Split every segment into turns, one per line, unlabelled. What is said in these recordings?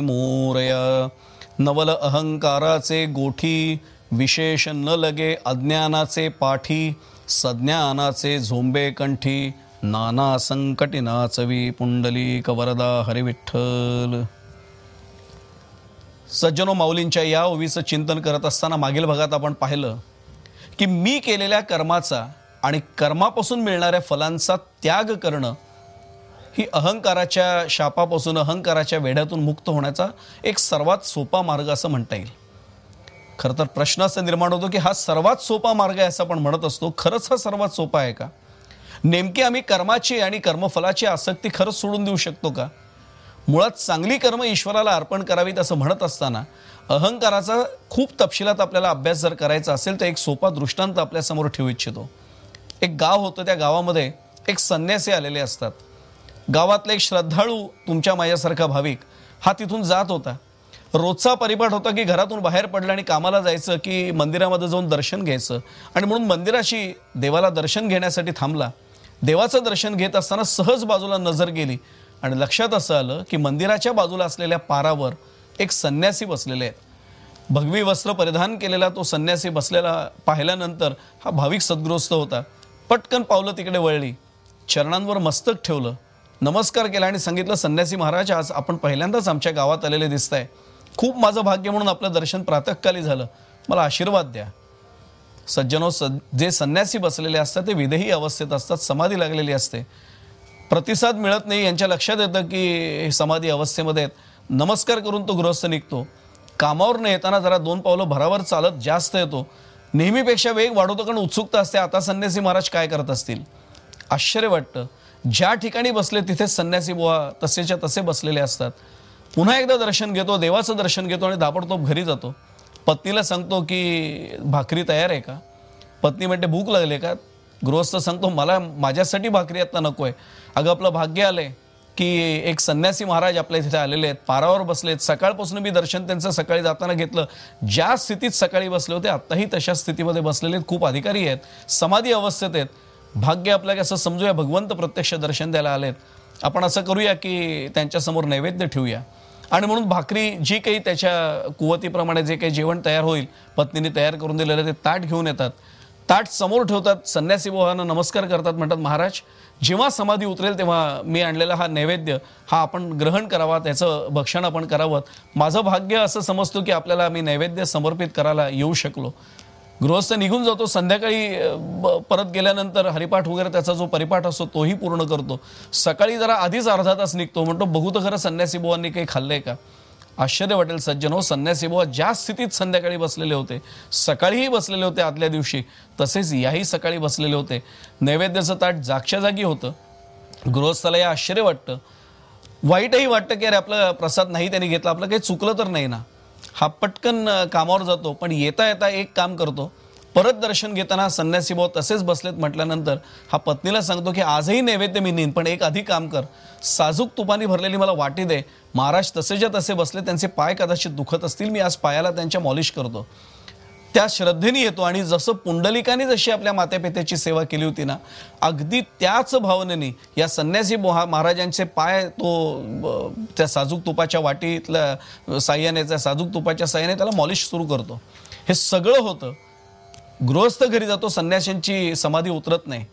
मोरया नवल अहंकाराचे गोठी विशेष न लगे अज्ञानाचे पाठी सज्ञानाचे झोंबे कंठी नाना संकटी नाचवी पुंडलिक वरदा हरिविठ्ठल। सज्जनो माऊलींच्या या ओवीचं चिंतन करत असताना मागील भागात आपण पाहिलं की मी केलेल्या कर्माचा आणि कर्मापासून मिळणाऱ्या फलांचा त्याग करणं ही अहंकाराच्या शापापासून अहंकाराच्या वेढ्यातून मुक्त होण्याचा एक सर्वात सोपा मार्ग असं म्हणता येईल. खरं तर प्रश्न असा निर्माण होतो की हा सर्वात सोपा मार्ग आहे असं आपण म्हणत असतो. खरंच हा सर्वात सोपा आहे का? नेमकी आम्ही कर्माची आणि कर्मफलाची आसक्ती खरंच सोडून देऊ शकतो का? मुळात चांगली कर्म ईश्वराला अर्पण करावीत असं म्हणत असताना अहंकाराचा खूप तपशिलात आपल्याला अभ्यास जर करायचा असेल तर एक सोपा दृष्टांत आपल्यासमोर ठेवू इच्छितो. एक गाव होतं त्या गावामध्ये एक संन्यासी आलेले असतात. गावातला एक श्रद्धाळू तुमच्या माझ्यासारखा भाविक हा तिथून जात होता. रोजचा परिपाठ होता की घरातून बाहेर पडलं आणि कामाला जायचं की मंदिरामध्ये जाऊन दर्शन घ्यायचं. आणि म्हणून मंदिराशी देवाला दर्शन घेण्यासाठी थांबला. देवाचं दर्शन घेत असताना सहज बाजूला नजर गेली. आणि लक्षात असं आलं की मंदिराच्या बाजूला असलेल्या पारावर एक संन्यासी बसलेले आहेत. भगवी वस्त्र परिधान केलेला तो संन्यासी बसलेला पाहिल्यानंतर हा भाविक सद्ग्रस्त होता. पटकन पावलं तिकडे वळली. चरणांवर मस्तक ठेवलं. नमस्कार केला आणि सांगितलं संन्यासी महाराज आज आपण पहिल्यांदाच आमच्या गावात आलेले दिसत आहे खूप माझं भाग्य म्हणून आपलं दर्शन प्रातःकाली झालं. मला आशीर्वाद द्या. सज्जनो स जे संन्यासी बसलेले असतात ते विदेही अवस्थेत असतात समाधी लागलेली असते. प्रतिसाद मिळत नाही यांच्या लक्षात येतं की समाधी अवस्थेमध्ये आहेत. नमस्कार करून तो गृहस्थ निघतो. कामावर न येताना जरा दोन पावलं भरावर चालत जास्त येतो. नेहमीपेक्षा वेग वाढवतो कारण उत्सुकता असते. आता संन्यासी महाराज काय करत असतील? आश्चर्य वाटतं. ज्या ठिकाणी बसले तिथेच संन्यासी बुवा तसेच्या तसे बसलेले असतात. पुन्हा एकदा दर्शन घेतो देवाचं दर्शन घेतो आणि धापडतोप घरी जातो. पत्नीला सांगतो की भाकरी तयार आहे का? पत्नी म्हणते भूक लागली का? गृहस्थ सांगतो मला माझ्यासाठी भाकरी आत्ता नको आहे अगं आपलं भाग्य आलंय की एक संन्यासी महाराज आपल्या तिथे आलेले आहेत. पारावर बसलेत सकाळपासून मी दर्शन त्यांचं सकाळी जाताना घेतलं. ज्या स्थितीत सकाळी बसले होते आत्ताही तशा स्थितीमध्ये बसलेले आहेत. खूप अधिकारी आहेत. समाधी अवस्थेत आहेत. भाग्य आपल्याला असं समजूया भगवंत प्रत्यक्ष दर्शन द्यायला आलेत. आपण असं करूया की त्यांच्यासमोर नैवेद्य ठेवूया. आणि म्हणून भाकरी जी काही त्याच्या कुवतीप्रमाणे जे काही जेवण तयार होईल पत्नीने तयार करून दिलेलं ते ताट घेऊन येतात. ताट समोर ठेवतात संन्यासी बोहांना नमस्कार करतात म्हणतात महाराज. जेव्हा समाधी उतरेल तेव्हा मी आणलेला हा नैवेद्य हा आपण ग्रहण करावा त्याचं भक्षण आपण करावं. माझं भाग्य असं समजतो की आपल्याला मी नैवेद्य समर्पित करायला येऊ शकलो. गृहस्थ निघून जातो संध्याकाळी ब- परत गेल्यानंतर हरिपाठ वगैरे त्याचा जो परिपाठ असतो तोही पूर्ण करतो. सकाळी जरा आधीच अर्धा तास निघतो म्हणतो बघू तर खरं संन्यासी बुवांनी काही खाल्लंय का? आश्चर्य वाटेल सज्जन हो संन्यासी बुवा ज्या स्थितीत संध्याकाळी बसलेले होते सकाळीही बसलेले होते आदल्या दिवशी तसेच याही सकाळी बसलेले होते. नैवेद्याचं ताट जागच्या जागी होतं. गृहस्थाला या आश्चर्य वाटतं. वाईटही वाटतं की अरे आपलं प्रसाद नाही त्यांनी घेतला आपलं काही चुकलं तर नाही ना? हा पटकन कामावर जातो पण येता येता एक काम करतो. परत दर्शन घेताना संन्यासी भाऊ तसेच बसलेत म्हटल्यानंतर हा पत्नीला सांगतो की आजही नैवेद्य मी नेईन पण एक आधी काम कर. साजूक तुपानी भरलेली मला वाटी दे. महाराज तसेच्या तसे बसले त्यांचे पाय कदाचित दुखत असतील. मी आज पायाला त्यांच्या मॉलिश करतो. त्या श्रद्धेने येतो आणि जसं पुंडलिकाने जशी आपल्या मातेपित्याची सेवा केली होती ना अगदी त्याच भावनेने या संन्यासी मोहा महाराजांचे पाय तो ब- त्या साजूक तुपाच्या वाटीतल्या साह्याने त्या साजूक तुपाच्या साह्याने त्याला मॉलिश सुरू करतो. हे सगळं होतं. गृहस्थ घरी जातो संन्याशांची समाधी उतरत नाही.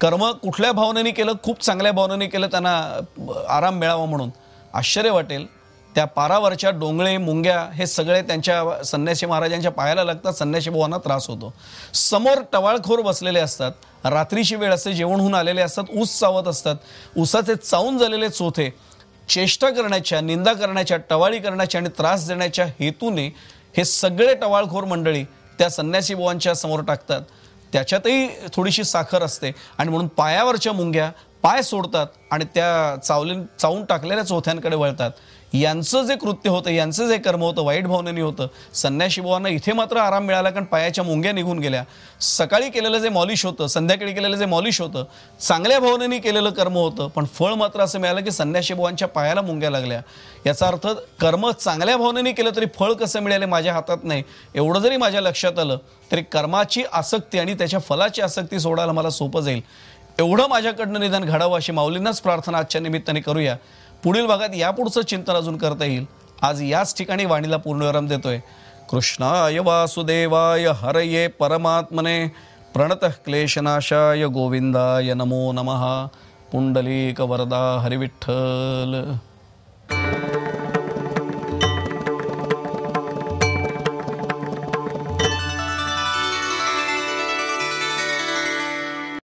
कर्म कुठल्या भावनेने केलं खूप चांगल्या भावनेने केलं त्यांना आराम मिळावा म्हणून. आश्चर्य वाटेल. त्या पारावरच्या डोंगळे मुंग्या हे सगळे त्यांच्या संन्यासी महाराजांच्या पायाला लागतात संन्यासी भावांना त्रास होतो. समोर टवाळखोर बसलेले असतात. रात्रीची वेळ असते जेवण होऊन आलेले असतात ऊस चावत असतात. ऊसाचे चावून झालेले चोथे चेष्टा करण्याच्या निंदा करण्याच्या टवाळी करण्याच्या आणि त्रास देण्याच्या हेतूने हे सगळे टवाळखोर मंडळी त्या संन्यासी बुवांच्या समोर टाकतात. त्याच्यातही थोडीशी साखर असते आणि म्हणून पायावरच्या मुंग्या पाय सोडतात आणि त्या चावली चावून टाकलेल्या चोथ्यांकडे वळतात. यांचं जे कृत्य होतं यांचं जे कर्म होतं वाईट भावनेने होतं संन्याशी बुवांना इथे मात्र आराम मिळाला कारण पायाच्या मुंग्या निघून गेल्या. सकाळी केलेलं जे मॉलिश होतं संध्याकाळी केलेलं जे मॉलिश होतं चांगल्या भावनेने केलेलं कर्म होतं पण फळ मात्र असं मिळालं की संन्याशी बुवांच्या पायाला मुंग्या लागल्या. याचा अर्थ कर्म चांगल्या भावनेने केलं तरी फळ कसं मिळाले माझ्या हातात नाही. एवढं जरी माझ्या लक्षात आलं तरी कर्माची आसक्ती आणि त्याच्या फलाची आसक्ती सोडायला मला सोपं जाईल. एवढं माझ्याकडनं निदान घडावं अशी माऊलींनाच प्रार्थना आजच्या निमित्ताने करूया. पुढील भागात यापुढचं चिंतन अजून करता येईल. आज याच ठिकाणी वाणीला पूर्णविराम देतोय. कृष्णाय वासुदेवाय हरये परमात्मने. प्रणत क्लेशनाशाय गोविंदाय नमो नमः. पुंडलीक वरदा हरिविठ्ठल.